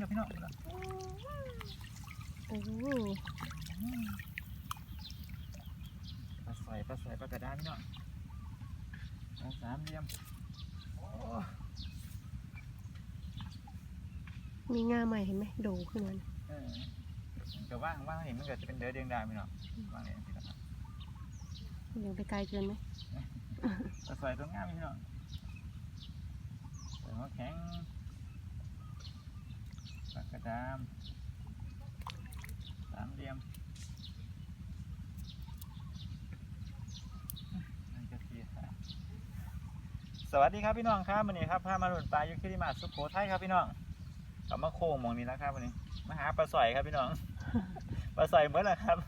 นะพี่น้องโอ้โหปลาสอยปลาสอยปลากระดานพี่น้องปลาสามเหลี่ยมโอ้มีงาใหม่เห็นไหมโดขึ้นมาน่ะเออมันก็ว่างว่างเห็นมันก็จะเป็นเดือเดียงดาวพี่น้องว่างเลยพี่น้องเดี๋ยวไปไกลเกินไหมปลาสอยตัวงามพี่น้องแต่ว่าแข็ง ปลากระดามสามเหลี่ยมนั่นก็คือสวัสดีครับพี่น้องครับวันนี้ครับพามาหลุนปลาอยู่ที่มาสุโขทัยครับพี่น้องกลับมาโค้งหมองนี้แล้วครับวันนี้มาหาปลาสอยครับพี่น้องปลาสอยเมื่อไหร่ครับ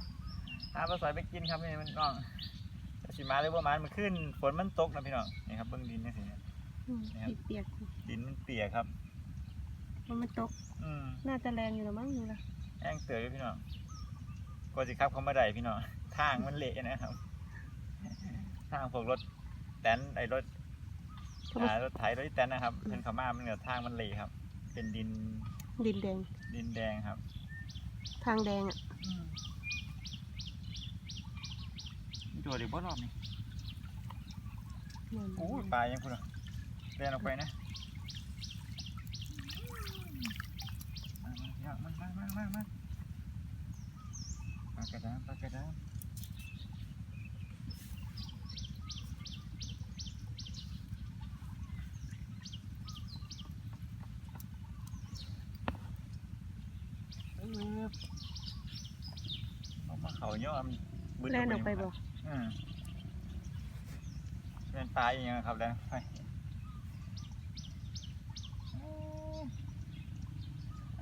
หาปลาสอยไปกินครับนี่มันน้องแต่สิมาเลยว่ามันมันขึ้นฝนมันตกนะพี่น้องนี่ครับเบื้องดินนี่สิเนี่ยอืมครับเปียกดินมันเปียกครับ ๆเพราะมันตกอืมน่าจะแรงอยู่แล้วมั้งดูละแห้งเตยพี่น้องก็สิครับเขามาได้พี่น้องทางมันเละนะครับ ทางพวกรถแตนไอ้รถอ่ารถไถรถแตนนะครับเพิ่นเขามามันเกิดทางมันเละครับ เป็นดินดินแดง ดินแดงครับ ทางแดงอะมีตัวเด็กบ่รอบนี่นั่นโอ้ยปลายังคุณอะเดินออกไปนะ มามามามามามาปลากระดามปลากระดามอึ๊บเอามาเขาเนาะมันบึ้แล่นออกไปครับบ่อืมเป็นปลาอย่างเงี้ยครับแล้วไป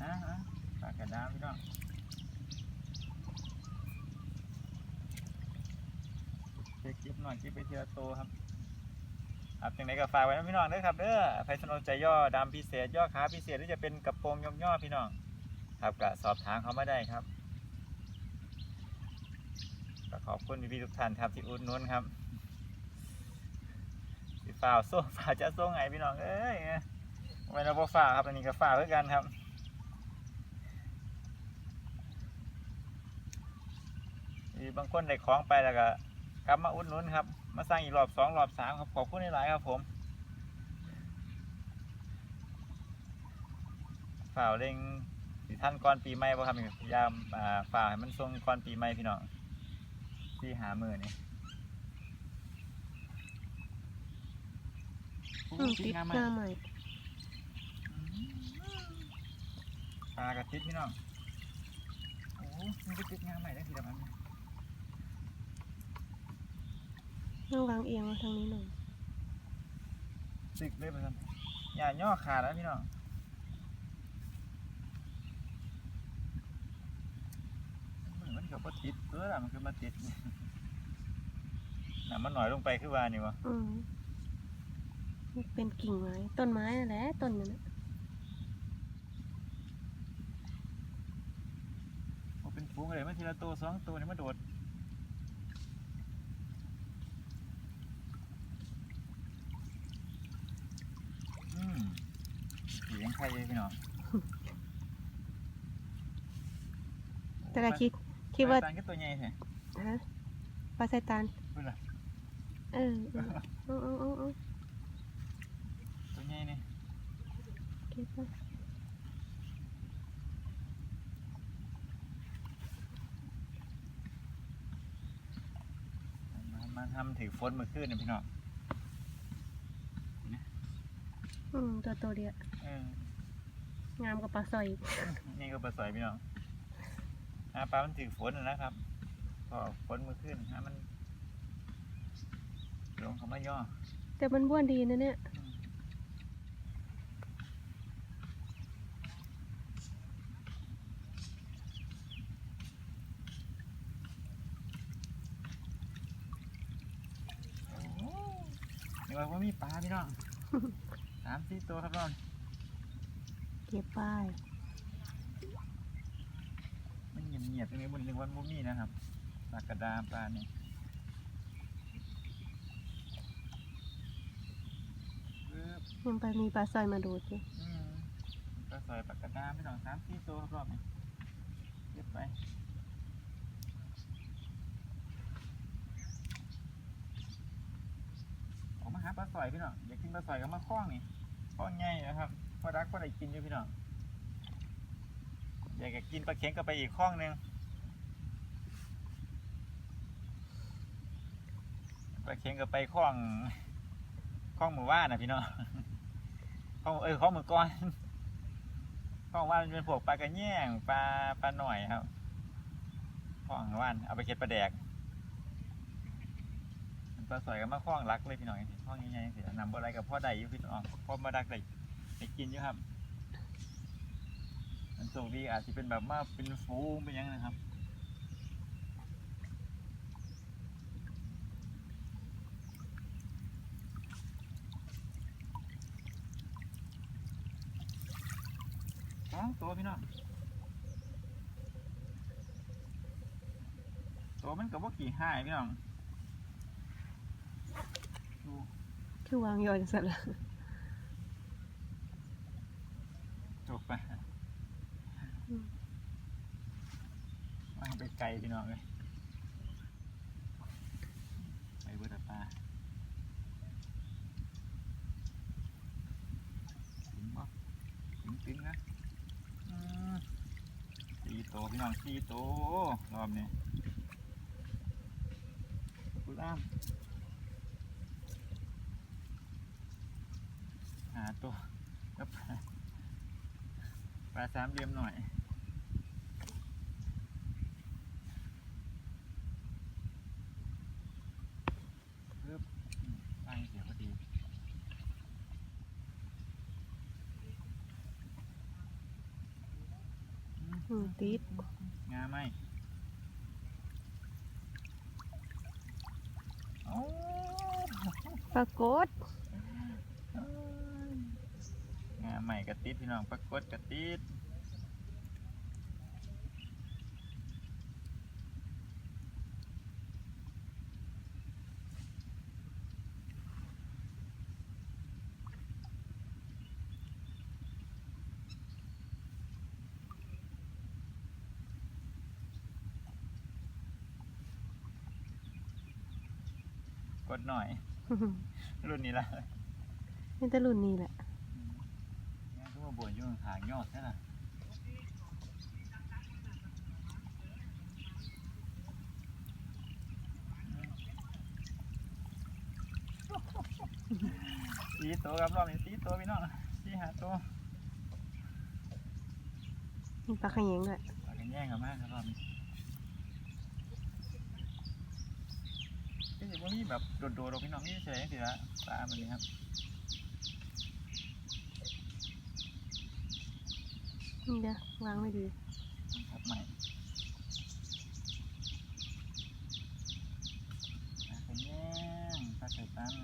อ่าอ่าปลากระดามพี่น้อง เก็บจิบหน่อยจิบไปทีละตัวครับครับจังไหนก็ฝากไว้นะพี่น้องเด้อครับเด้อใครสนใจย่อดำพิเศษ ย่อขาพิเศษหรือจะเป็นกระโปรงย่อมย่อพี่น้อง ครับก็สอบถามเขามาได้ครับก็ขอบคุณพี่ๆทุกท่านครับที่อุดหนุนครับสิฝ่าวโซ่ฝ่าวจะโซ่ไงพี่น้องเอ้ยไม่เราบ่ฝ่าครับอันนี้ก็ฝ่าเพื่อกันครับมีบางคนได้ของไปแล้วก็ ลับมาอุดหนุนครับ มาสร้างอีกรอบสองรอบสามครับขอบคุณหลายๆครับผมฝ่าวเร่งสิท่านก่อนปีใหม่บ่ครับนี่พยายามอ่าฝ่าวให้มันทรงก่อนปีใหม่พี่น้องที่หามือนี่อืมติดงาใหม่ปลากระติดพี่น้องโอ้มันก็ติดงาใหม่ได้ทีละมัน ต้องวางเอียงมาทางนี้หน่อยติดเลยไปกันอย่าย่อขาดแล้วพี่น้องเหมือนมันเขาก็ติดเออล่ะมันคือมาติดน่ะมันหน่อยลงไปคือว่านี่วะอืมมันเป็นกิ่งไม้ต้นไม้นั่นแหละต้นนั้นน่ะโอ้เป็นฟูงเลยมาทีละตัวสองตัวนี่มาโดด เสียงใครเลยพี่น้องแต่ละคิดคิดว่าปลตนก็ตัวใหญ่แท้ฮะปลาไซตานเพื่อนล่ะเออเออเอาเอาเอาเอาตัวใหญ่นี่เก็บไว้มามาทำถือฝนเมื่อคืนนะพี่น้อง อืมตัวตัวเดียวเอองามกับปลาซอยอีกนี่ก็ปลาสอยพี่น้องหาปลามันถือฝนนะนะครับ พอฝนเมื่อคืนหามันลงเขามาย่อแต่มันบ้วนดีนะเนี่ย นี่ว่าว่ามีปลาพี่น้องสามสี่ตัวครับน้องเก็บป้ายมันเงียบเงียบๆตรงนี้บนนึงวันมุมีนะครับปลากระดาปลาเนี่ยปึ๊บยังไปมีปลาซอยมาดูดอยู่อืมปลาสสวยปากกระดามพี่น้องสามสี่ตัวรอบนี้เก็บไปออกมาหาปลาสอยพี่น้องอยากกินปลาสอยก็มาคล้องนี่ คล้องใหญ่นะครับพอรักพอได้กินอยู่พี่น้องอยากจะกินปลาเค็งก็ไปอีกคล้องหนึงปลาเค็งก็ไปคล้องคล้องหมู่ว่านนะพี่น้องคล้องเออคล้องหมือก้อนคล้องว่านมันเป็นพวกปลากระแยงปลาปลาหน่อยครับคล้องว่านเอาไปเค็ดปลาแดก ปลาสวยก็มาคล้องรักเลยพี่น้องคล้องใหญ่ๆสินำบอะไรกับพ่อใดอยู่พี่น้องพ่อมาดักได้ได้กินอยู่ครับมันโชคดีอาจจะเป็นแบบมาเป็นฟูงเป็นหยังนะครับสองตัวพี่น้องตัวมันกับว่ากี่ห้ายพี่น้องดู คือวางยอจังซั่นล่ะจบไปวางไปไกลพี่น้องเลยไปเบิดอะปลาถึงบ่ถึงถึงนะสี่โตพี่น้องสี่โตรอบนี้กูล่ามหา ตัวแล้วปลาปลาสามเหลี่ยมหน่อยปึ๊บอืมตั้งเสียพอดีอืมติดงาไหมโอ้ปรากฏ งา ใหม่กระติดพี่น้องปรากฏกระติดกดหน่อย รุ่นนี้ละนี่แต่รุ่นนี้แหละงานก็มา บ่นอยู่หางยอดใช่ไหมสีตัวครับรอบนี้สีตัวพี่น้องสีหาตัวมีปลาขยงด้วยปากแย่งกันมากครับรอบนี้ที่สิว่ามีแบบโดดๆเราพี่น้องนี่เฉยๆสิละปลามันนี่ครับ นี่เด้อวางไม่ดีครับใหม่ปลากันแย่งปลาใส่ตัน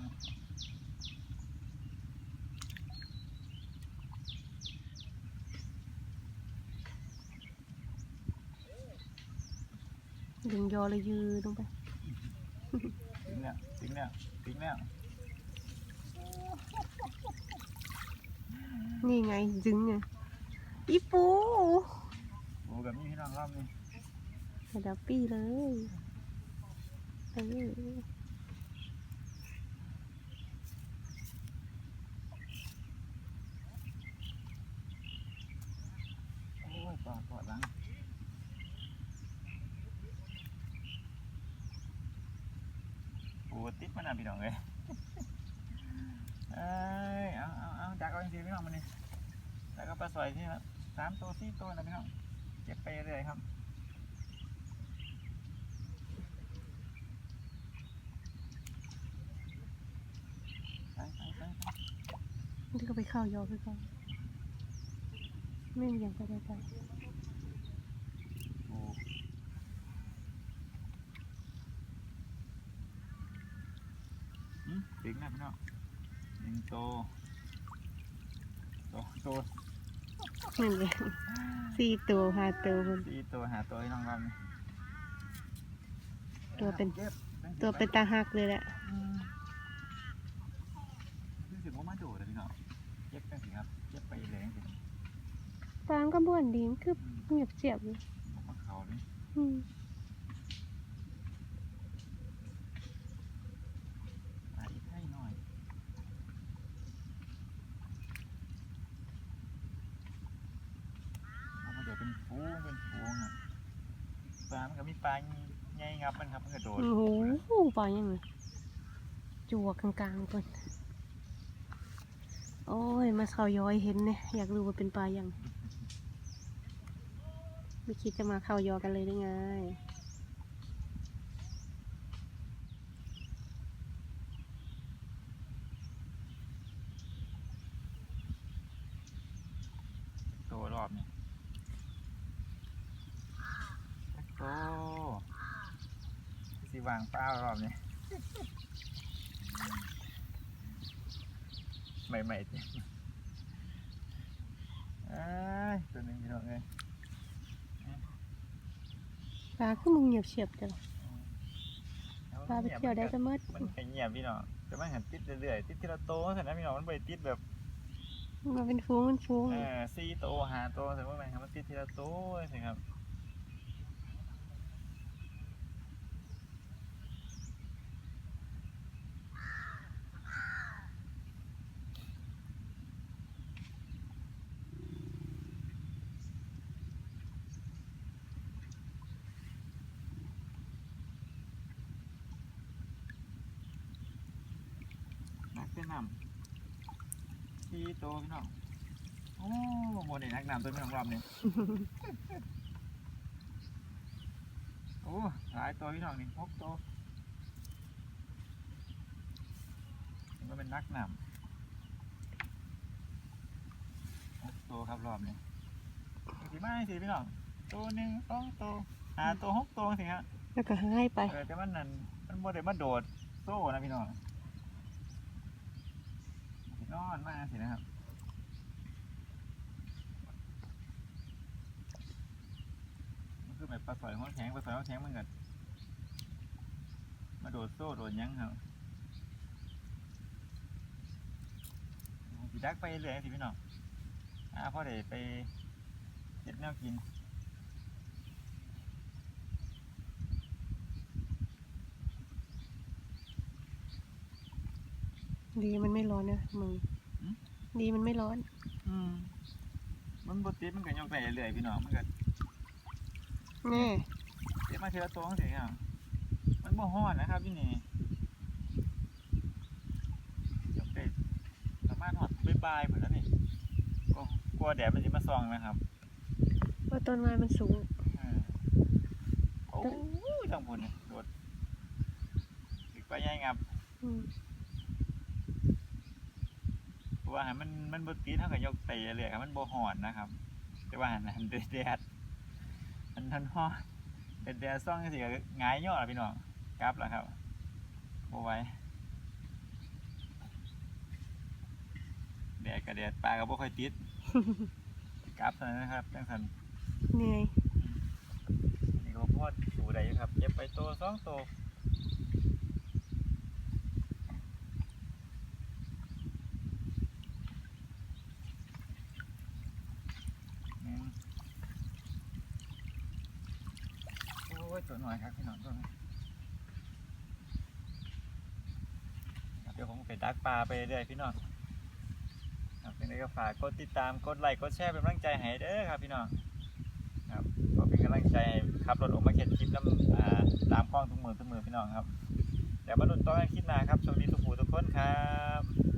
ดึงยอเลยยืนลงไปถึงแล้วถึงแล้วถึงแล้วนี่ไงดึงไง อีปูโอ้แบบนี้พี่น้องรอบนี้กระดับปี้เลยเออโอ้ยปอดปอดหลังโอ้ติดมันอะพี่น้องเลยเอ้ยเอาเอาเอาจากเอาจริงๆพี่น้องมันนี่แล้วก็ปลาสอยที่ละ สามตัวสี่ตัวนะพี่น้องเก็บไปเรื่อยๆครับไปไปไปไปนี่ก็ไปเข้ายอไปก่อนไม่มีอย่างไปได้ไปโอ้อืมถึงแล้วพี่น้องหนึ่งตัวตัวตัว นั่นเลยสี่ตัวห้าตัวบนสี่ตัวหาตัวให้น้องรอบนี้ตัวเป็นก็บตัวเป็นตาหักเลยแหละอืมรู้สึกว่ามาโดดเลยพี่น้องเก็บกันสิครับเก็บไปเลยสิปลามันก็บ้วนดีมันคือเงียบเสียบอยู่มาเขานี่อืมปลาอีกให้หน่อยเอามาเดี๋ยวเป็นฟูงเป็นฟูงอะปลา มันก็มีปลาใหญ่งับมันครับมันกระโดดโอ้โหปลายังไงจัวกลางๆก่อนโอ้ย มาเขาย้อยเห็นเนี่ยอยากรู้ว่าเป็นปลายังไม่คิดจะมาเข้ายอกันเลยได้ไงโตรอบเนี่ยโตสิ วางเป้ารอบเนี่ยใหม่ๆจริงเอ้ยตัวหนึงพี่น้องเอ้ยปลาคือมึงเงียบเฉียบจ้ะปลาไปเที่ยวได้ก็มืดมันแค่เงียบพี่น้องแต่มันหันติดเรื่อยๆติดทีละโตแต่นะพี่น้องมันไปติดแบบมาเป็นฟูงเป็นฟูงเออสี่โตหาโตแต่ว่ามันครับมันติดทีละโตสิครับ เต้นนำสี่โตพี่น้องโอ้โมเดลนักนำตัวพี่น้องรอบนี้โอ้หลายตัวพี่น้องนี่หกตัวนี่ก็เป็นนักนำหกตัวครับรอบนี้สี่บ้านสี่พี่น้องตัวหนึ่งสองตัวหาตัวหกตัวสิครับแล้วก็ให้ไปเออแต่มันนั่นมันโมเดลมาโดดโซ่นะพี่น้อง นอนมากสินะครับมันคือแบบปลาสอยหัวแข็งปลาสอยหัวแข็งมันกันมาโดดโซ่โดดยังครับสีดักไปเรื่อยสิพี่น้องอ่าพ่อเดี๋ยวไปเก็บแนวกิน ดีมันไม่ร้อนนะมึงอืม ดีมันไม่ร้อน อืมมันบดติดมันก็ยกไปเรื่อยๆพี่น้องมันก็แน่เดี๋ยวมาทีละตัวสิครับมันบ่ฮ้อนนะครับที่นี่ยกได้ประมาณหอดบ่ายๆเหมือนแล้วนี่ก็กลัวแดดมันจะมาส่องนะครับเพราะต้นไม้มันสูง เออโอ้ยต้องพูดเนี่ยโดดอีกไปใหญ่งับ อืมเพราะ ว่าให้มันมันบ่ติดเท่ากับยกไปเรื่อยๆครับมันบ่ฮ้อนนะครับ แต่ว่าหันหันแดดมันทันฮ้อนแดดๆส่องจังซี่ก็หงายย่อแล้วพี่น้องกลับแล้วครับบ่ไหวแดดกับแดดปลาก็บ่ค่อยติดกลับเท่านั้นนะครับจังซั่นเหนื่อยนี่ก็พอดสูได้อยู่ครับเก็บไปตัวสองตั ยตัวหน่อยครับพี่น้องตัวนี้เดี๋ยวผมไปดักปลาไปเรื่อยพี่น้องครับเป็นไรก็ฝากกดติดตามกดไลค์กดแชร์เป็นกำลังใจให้เด้อครับพี่น้องครับก็เป็นกำลังใจขับรถออกมาเข็นคลิปน้ำตามกล้องทุกมือทุกมือพี่น้องครับเดี๋ยวมาดูต่อกันคลิปหน้าครับสวัสดีทุกผู้ทุกคนครับ